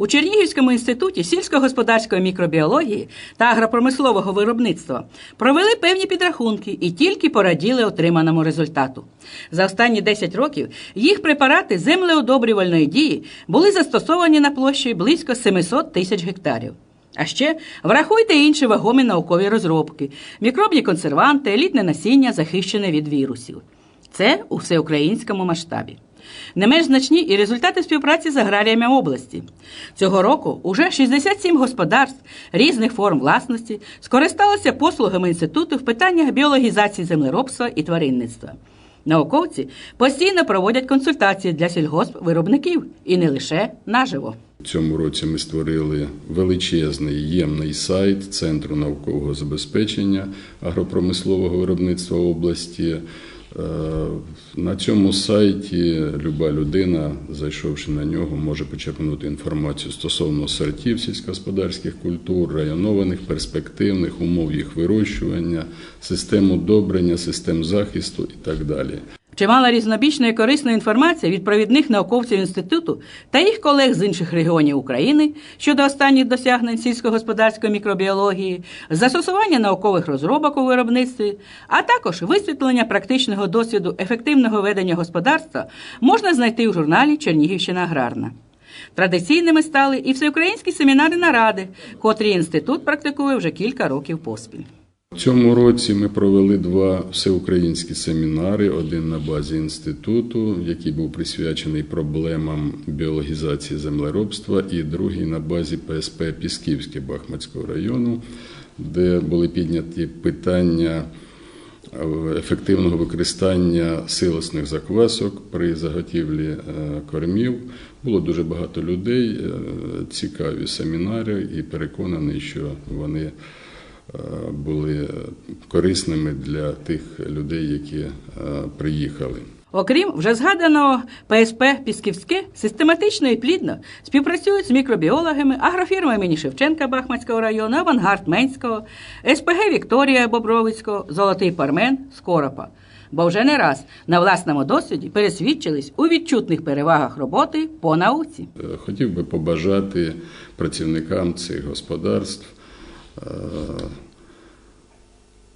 У Чернігівському інституті сільськогосподарської мікробіології та агропромислового виробництва провели певні підрахунки і тільки пораділи отриманому результату. За останні 10 років їх препарати землеодобрювальної дії були застосовані на площі близько 700 тисяч гектарів. А ще врахуйте інші вагомі наукові розробки: мікробні консерванти, елітне насіння, захищене від вірусів. Це у всеукраїнському масштабі. Не менш значні і результати співпраці з аграріями області. Цього року уже 67 господарств різних форм власності скористалися послугами інституту в питаннях біологізації землеробства і тваринництва. Науковці постійно проводять консультації для сільгоспвиробників і не лише наживо. У цьому році ми створили величезний ємний сайт Центру наукового забезпечення агропромислового виробництва області. Е, На цьому сайті люба людина, зайшовши на нього, може почерпнути інформацію стосовно сортів сільськогосподарських культур, районованих, перспективних, умов їх вирощування, систем удобрення, систем захисту і так далі. Чимала різнобічної корисної інформації від провідних науковців інституту та їх колег з інших регіонів України щодо останніх досягнень сільськогосподарської мікробіології, застосування наукових розробок у виробництві, а також висвітлення практичного досвіду ефективного ведення господарства можна знайти у журналі Чернігівщина аграрна. Традиційними стали і всеукраїнські семінари наради, котрі інститут практикує вже кілька років поспіль. У цьому році ми провели два всеукраїнські семінари: один на базі інституту, який був присвячений проблемам біологізації землеробства, і другий на базі ПСП Пісківське Бахмацького району, де були підняті питання ефективного використання силосних заквасок при заготівлі е, кормів. Було дуже багато людей, е, цікаві семінари, і переконаний, що вони були корисними для тих людей, які е, приїхали. Окрім вже згаданого ПСП Пісківське, систематично і плідно співпрацюють з мікробіологами, агрофірмами імені Шевченка Бахмацького району, Авангард Менського, СПГ Вікторія Бобровицького, Золотий Пармен Скоропа. Бо вже не раз на власному досвіді пересвідчились у відчутних перевагах роботи по науці. Е, Хотів би побажати працівникам цих господарств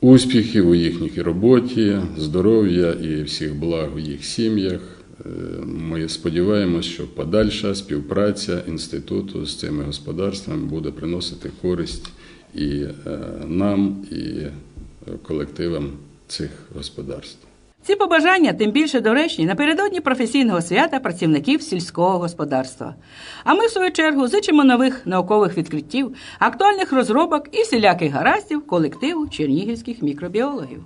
успіхів у їхній роботі, здоров'я і всіх благ у їх сім'ях. Е, Ми сподіваємось, що подальша співпраця інституту з цими господарствами буде приносити користь і е, нам, і е, колективам цих господарств. Ці побажання тим більше доречні напередодні професійного свята працівників сільського господарства. А ми, в свою чергу, зичимо нових наукових відкриттів, актуальних розробок і всіляких гараздів колективу чернігівських мікробіологів.